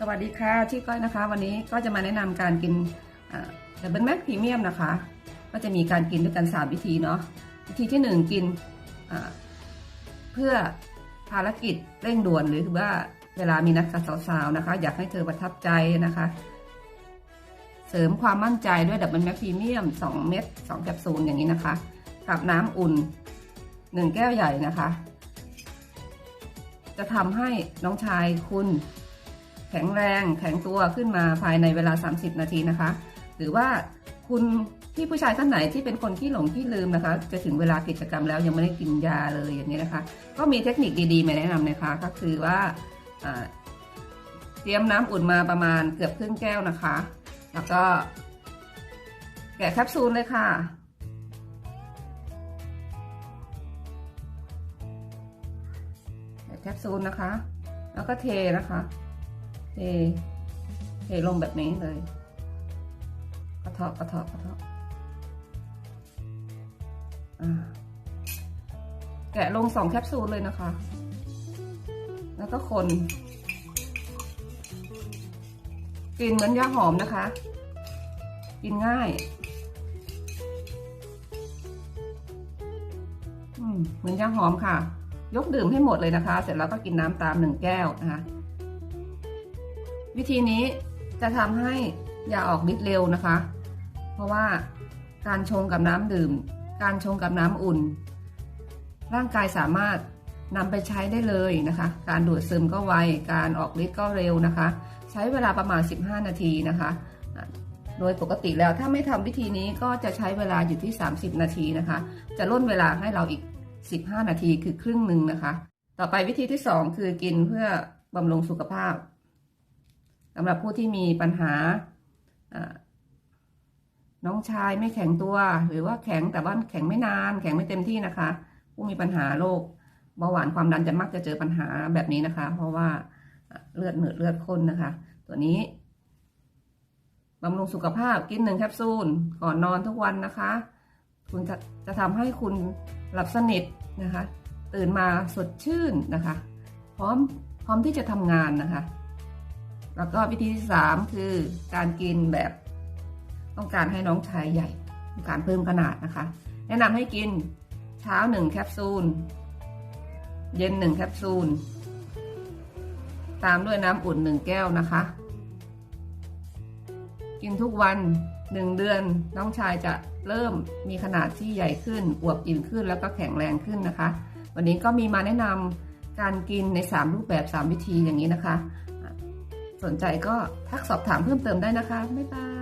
สวัสดีค่ะชื่อก้อยนะคะ วันนี้ก็จะมาแนะนำการกินดับเบิลแม็กพรีเมียมนะคะ ก็จะมีการกินด้วยกัน 3 วิธีเนาะวิธีที่ 1 กินเพื่อภารกิจเร่งด่วนหรือว่าเวลามีนัดกับสาวๆนะคะ อยากให้เธอประทับใจนะคะ เสริมความมั่นใจด้วยดับเบิลแม็กพรีเมียม 2 เม็ด2แคปซูลอย่างนี้นะคะกับน้ำอุ่น 1 แก้วใหญ่นะคะ จะทำให้น้องชายคุณ แข็งแรงแข็งตัวขึ้นมาภายในเวลา 30 นาทีนะคะ หรือว่าคุณที่ผู้ชายท่านไหนที่เป็นคนที่หลงที่ลืมนะคะ จะถึงเวลากิจกรรมแล้วยังไม่ได้กินยาเลยอย่างนี้นะคะ ก็มีเทคนิคดีๆมาแนะนำนะคะ ก็คือว่าเตรียมน้ำอุ่นมาประมาณเกือบครึ่งแก้วนะคะ แล้วก็แกะแคปซูลเลยค่ะแกะแคปซูลนะคะ แล้วก็เทนะคะ เทเทลงแบบนี้เลยกระเทาะกระเทาะกระเทาะแกะลงสองแคปซูลเลยนะคะ แล้วก็คนกลิ่นเหมือนยาหอมนะคะ กินง่าย เหมือนยาหอมค่ะ ยกดื่มให้หมดเลยนะคะ เสร็จแล้วก็กินน้ำตามหนึ่งแก้วนะคะ วิธีนี้จะทำให้ยาออกฤทธิ์เร็วนะคะ เพราะว่าการชงกับน้ำดื่ม การชงกับน้ำอุ่น ร่างกายสามารถนำไปใช้ได้เลยนะคะ การดูดซึมก็ไว การออกฤทธิ์ก็เร็วนะคะ ใช้เวลาประมาณ 15 นาทีนะคะ โดยปกติแล้วถ้าไม่ทำวิธีนี้ก็จะใช้เวลาอยู่ที่ 30 นาทีนะคะ จะล่นเวลาให้เราอีก 15 นาทีคือครึ่งหนึ่งนะคะ ต่อไปวิธีที่ 2 คือกินเพื่อบำรุงสุขภาพ สำหรับผู้ที่มีปัญหาน้องชายไม่แข็งตัว หรือว่าแข็งแต่ว่าแข็งไม่นาน แข็งไม่เต็มที่นะคะ ผู้มีปัญหาโรคเบาหวานความดันจะมักจะเจอปัญหาแบบนี้นะคะ เพราะว่าเลือดเหนืดเลือดข้นนะคะ ตัวนี้บำรุงสุขภาพกินหนึ่งแคปซูลก่อนนอนทุกวันนะคะ คุณจะจะทำให้คุณหลับสนิทนะคะ ตื่นมาสดชื่นนะคะ พร้อมพร้อมที่จะทำงานนะคะ แล้วก็วิธีที่สามคือการกินแบบต้องการให้น้องชายใหญ่ต้องการเพิ่มขนาดนะคะ แนะนำให้กินเช้าหนึ่งแคปซูล เย็นหนึ่งแคปซูล ตามด้วยน้ำอุ่นหนึ่งแก้วนะคะ กินทุกวันหนึ่งเดือนน้องชายจะเริ่มมีขนาดที่ใหญ่ขึ้นอวบอิ่มขึ้นแล้วก็แข็งแรงขึ้นนะคะ วันนี้ก็มีมาแนะนำการกินใน 3 รูปแบบ 3 วิธีอย่างนี้นะคะ นใจก็ทักสอบถามเพิ่มเติมได้นะคะ บ๊ายบาย